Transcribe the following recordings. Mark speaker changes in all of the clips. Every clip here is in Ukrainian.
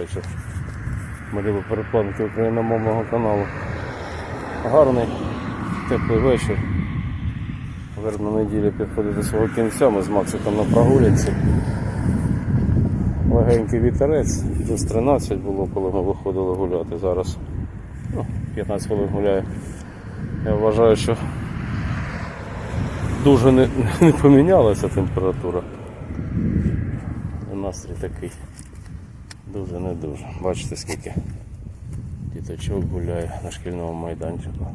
Speaker 1: вечір. Малюбо перепланки україномовного каналу. Гарний, теплий вечір. Вербна неділя підходить до свого кінця. Ми з Максиком на прогулянці. Легенький вітерець, плюс 13 було, коли ми виходили гуляти. Зараз ну, 15 хвилин гуляю. Я вважаю, що дуже не, не помінялася температура. Настрій такий. Дуже не дуже. Бачите скільки діточок гуляє на шкільному майданчику.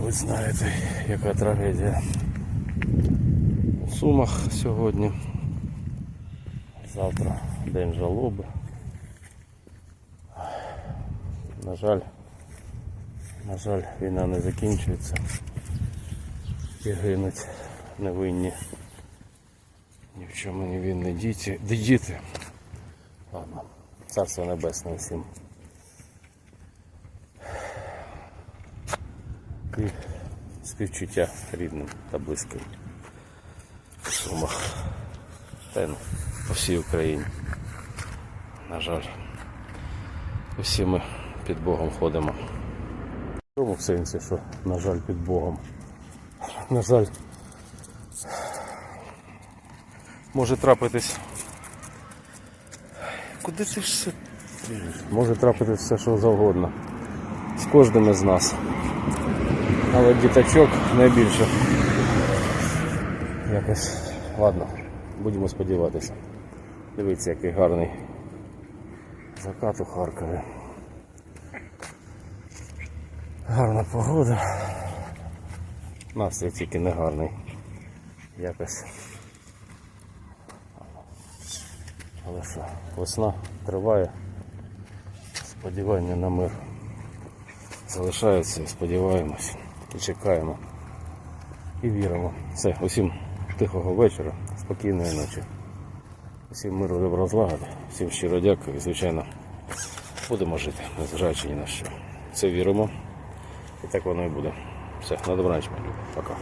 Speaker 1: Ви знаєте, яка трагедія у Сумах сьогодні. Завтра день жалоби. На жаль, на жаль, війна не закінчується. І гинуть невинні. Ні в чому не винні діти. Де діти? Ладно, царство небесне всім. І співчуття рідним та близьким. В Сумах. Та й ну, по всій Україні. На жаль. Всі ми під Богом ходимо. В тому сенсі, що, на жаль, під Богом. На жаль, може трапитись. Куди це все? Може трапитись все, що завгодно. З кожним із нас. Але діточок найбільше. Якось. Ладно, будемо сподіватися. Дивіться, який гарний закат у Харкові. Гарна погода. Настрій тільки не гарний. Якось. Але що, весна триває. Сподівання на мир. Залишається сподіваємось. І чекаємо. І віримо. Все, усім тихого вечора, спокійної ночі. Всім миру добро злагоди. Всім щиро дякую і, звичайно, будемо жити, незважаючи ні на що. Це віримо. І так воно і буде. Все, на добраніч, мої любі. Пока.